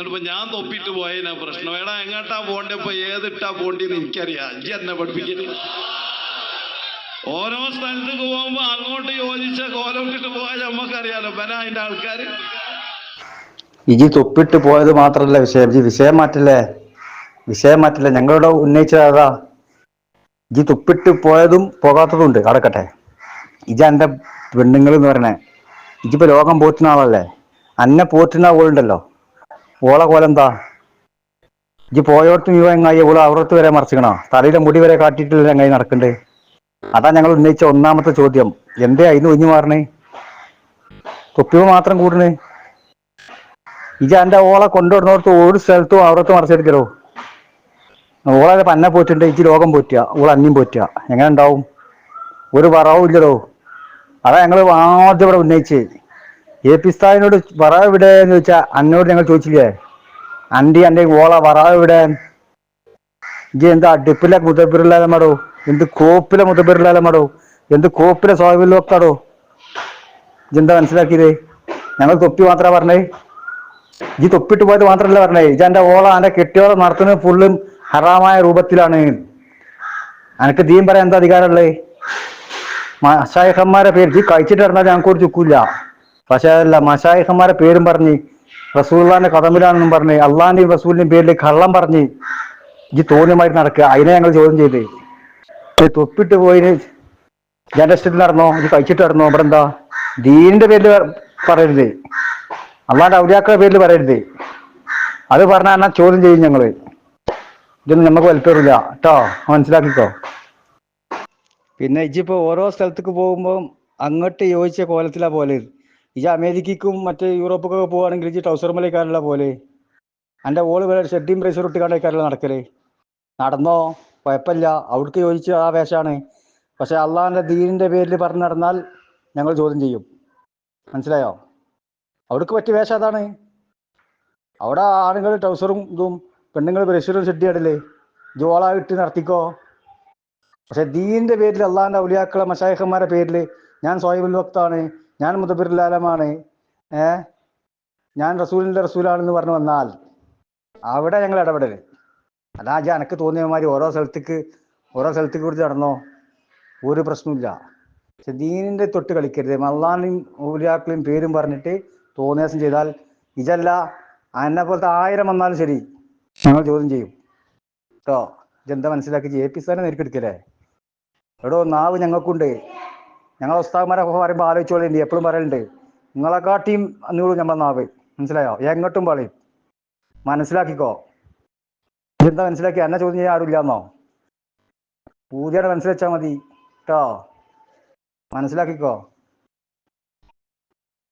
എന്നിട്ടിപ്പോ ഞാൻ തൊപ്പിട്ട് പോയതിനാ പ്രശ്നം. എടാ എങ്ങോട്ടാ പോണ്ടേ? ഇപ്പൊ ഏതിട്ടാ പോണ്ടിന്ന് എനിക്കറിയാം. ഇജ്ജ് എന്നെ പഠിപ്പിക്കുന്നു ഓരോ സ്ഥലത്തേക്ക് പോകുമ്പോ അങ്ങോട്ട് യോജിച്ച കോലം ഇട്ടിട്ട് പോയാൽ നമ്മക്കറിയാലോ ബന അതിന്റെ ആൾക്കാര്. ഇജി തൊപ്പിട്ട് പോയത് മാത്രല്ല വിഷയം. ജി വിഷയം മാറ്റില്ലേ? വിഷയം മാറ്റില്ല? ഞങ്ങളുടെ ഉന്നയിച്ചത് അതാ. ഇജി തുപ്പിട്ട് പോയതും പോകാത്തതും ഉണ്ട്. കടക്കട്ടെ ഇജ എന്റെ പെണ്ണുങ്ങൾ എന്ന് പറയണേ. ഇജിപ്പോ ലോകം പോറ്റുന്ന ആളല്ലേ? അന്നെ പോറ്റുന്ന ഓളുണ്ടല്ലോ ഓളെ കോലെന്താ ഇജ്ജ് പോയോടത്തും നീ എങ്ങായി? ഓളെ അവിടത്ത് വരെ മറിച്ചിക്കണോ? തലയിലെ മുടി വരെ കാട്ടിയിട്ടില്ല എങ്ങായി നടക്കണ്ടേ? അതാ ഞങ്ങൾ ഉന്നയിച്ച ഒന്നാമത്തെ ചോദ്യം. എന്തേ അതിന് ഒഞ്ഞു മാറണേ? തൊപ്പിവ് മാത്രം കൂടണേ. ഇജ എന്റെ ഓളെ കൊണ്ടുവരുന്നോടത്ത് ഒരു സ്ഥലത്തും അവിടത്തും മറിച്ചെടുക്കലോ ഓളെ പന്ന പോറ്റുണ്ട്. ഇജ് ലോകം പോറ്റുക. ഓൾ അന്യം പോറ്റുക. എങ്ങനെ ഉണ്ടാവും? ഒരു വറവും ഇല്ലല്ലോ. അതാ ഞങ്ങൾ ആദ്യം ഇവിടെ ഉന്നയിച്ച് എ പി സ്ഥാനോട് വറാവ് എവിടെ എന്ന് ചോദിച്ചാൽ അന്നോട് ഞങ്ങൾ ചോദിച്ചില്ലേ? അണ്ടി അന്റെ ഓള വറാവ് എവിടെ? ഇജി എന്താ അടുപ്പിലെ മുതപ്പിരില്ലാതെ മാടോ? എന്ത് കോപ്പിലെ മുതപ്പിരില്ലാതെ മാടോ? എന്ത് കോപ്പിലെ സ്വാഭിൽ വെക്കാടോ ഇജെന്താ മനസ്സിലാക്കിയത്? ഞങ്ങൾ തൊപ്പി മാത്രമേ പറഞ്ഞേ. ഈ തൊപ്പിട്ട് പോയത് മാത്രമല്ല പറഞ്ഞേ. ഇജ എന്റെ ഓള എന്റെ കെട്ടിയോളം നടത്തുന്നത് ഫുള്ളും ഹറാമായ രൂപത്തിലാണ്. എനിക്ക് ദീൻ പറയാൻ എന്താ അധികാരമുള്ളത്? മഷായിഖന്മാരെ പേര് ഈ കഴിച്ചിട്ട് ഇറങ്ങാൻ ഞങ്ങൾക്ക് ഒരു ചുക്കില്ല. പക്ഷേ അല്ല മഷായിഹന്മാരെ പേരും പറഞ്ഞ് റസൂള്ളാന്റെ കഥമിലാണെന്നും പറഞ്ഞ് അള്ളാന്റെയും റസൂലിന്റെയും പേരിൽ കള്ളം പറഞ്ഞ് ഈ തോന്നിയമായിട്ട് നടക്കുക. അതിനെ ഞങ്ങൾ ചോദ്യം ചെയ്ത്. തൊപ്പിട്ട് പോയി ഞാൻ ഇഷ്ടത്തിൽ നടന്നോ ഇത് കഴിച്ചിട്ട് നടന്നോ ഇവിടെ എന്താ? ദീനിന്റെ പേരിൽ പറയരുത്. അള്ളാന്റെ ഔലിയാക്കളുടെ പേരിൽ പറയരുത്. അത് പറഞ്ഞാൽ എന്നാ ചോദ്യം ചെയ്യും ഞങ്ങൾ. ഇതൊന്നും നമുക്ക് വലിപ്പേറില്ല കേട്ടോ മനസ്സിലാക്കിക്കോ. പിന്നെ ഇജിപ്പോ ഓരോ സ്ഥലത്തേക്ക് പോകുമ്പോൾ അങ്ങോട്ട് യോജിച്ച കോലത്തിലാ പോലെ ഇജ അമേരിക്കക്കും മറ്റേ യൂറോപ്പൊക്കെ പോവാണെങ്കിൽ ഈ ട്രൗസർ മലയ്ക്കാനുള്ള പോലെ. എന്റെ ഓൾ വേറെ ഷെഡിയും പ്രൈസർ ഇട്ടുകാണ്ടേക്കാരല്ല നടക്കൽ. നടന്നോ? കുഴപ്പമില്ല. അവിടേക്ക് ചോദിച്ച ആ വേഷമാണ് പക്ഷെ അള്ളാഹിന്റെ ദീനിന്റെ പേരിൽ പറഞ്ഞു നടന്നാൽ ഞങ്ങൾ ചോദ്യം ചെയ്യും. മനസ്സിലായോ? അവിടേക്ക് പറ്റിയ വേഷം അതാണ്. അവിടെ ആണുങ്ങൾ ട്രൗസറും ഇതും പെണ്ണുങ്ങൾ ബ്രഷറും ഷെഡിയാടല്ലേ ജോള ഇട്ട് നടത്തിക്കോ. പക്ഷെ ദീനിന്റെ പേരിൽ അള്ളാഹിന്റെ ഔലിയാക്കളെ മഷായഹന്മാരുടെ പേരിൽ ഞാൻ സ്വയം വക്താണ് ഞാൻ മുതബിറുലാലമാണ് ഏ? ഞാൻ റസൂലിന്റെ റസൂലാണെന്ന് പറഞ്ഞു വന്നാൽ അവിടെ ഞങ്ങൾ ഇടപെടൽ. അതാ ജാ എനക്ക് തോന്നിയ മാതിരി ഓരോ സ്ഥലത്തേക്ക് ഓരോ സ്ഥലത്തേക്ക് കുറിച്ച് നടന്നോ? ഒരു പ്രശ്നമില്ല പക്ഷെ ദീനിന്റെ തൊട്ട് കളിക്കരുത്. മല്ലാനും ഊലിയാക്കളും പേരും പറഞ്ഞിട്ട് തോന്നിയാസം ചെയ്താൽ ഇതല്ല എന്നെ പോലത്തെ ആയിരം വന്നാലും ശരി ഞങ്ങൾ ചോദ്യം ചെയ്യും. കേട്ടോ ഇതെന്താ മനസ്സിലാക്കി ജെ പി സാറിനെ നേരിട്ടെടുക്കല്ലേ എടോ നാവ് ഞങ്ങൾക്കുണ്ട്. ഞങ്ങൾ ഉസ്താദ്മാരെ പറയുമ്പോൾ ആലോചിച്ചോളിണ്ട് എപ്പോഴും പറയലുണ്ട്. നിങ്ങളെക്കാട്ടിയും അന്നൂറും നമ്മളെ നാവ്. മനസ്സിലായോ? എങ്ങോട്ടും പറയും. മനസ്സിലാക്കിക്കോ? ഇതെന്താ മനസ്സിലാക്കി എന്നെ ചോദ്യം ചെയ്യാൻ ആരുമില്ലാന്നോ? പൂജയുടെ മനസ്സിൽ വെച്ചാൽ മതി. കേട്ടോ മനസ്സിലാക്കിക്കോ?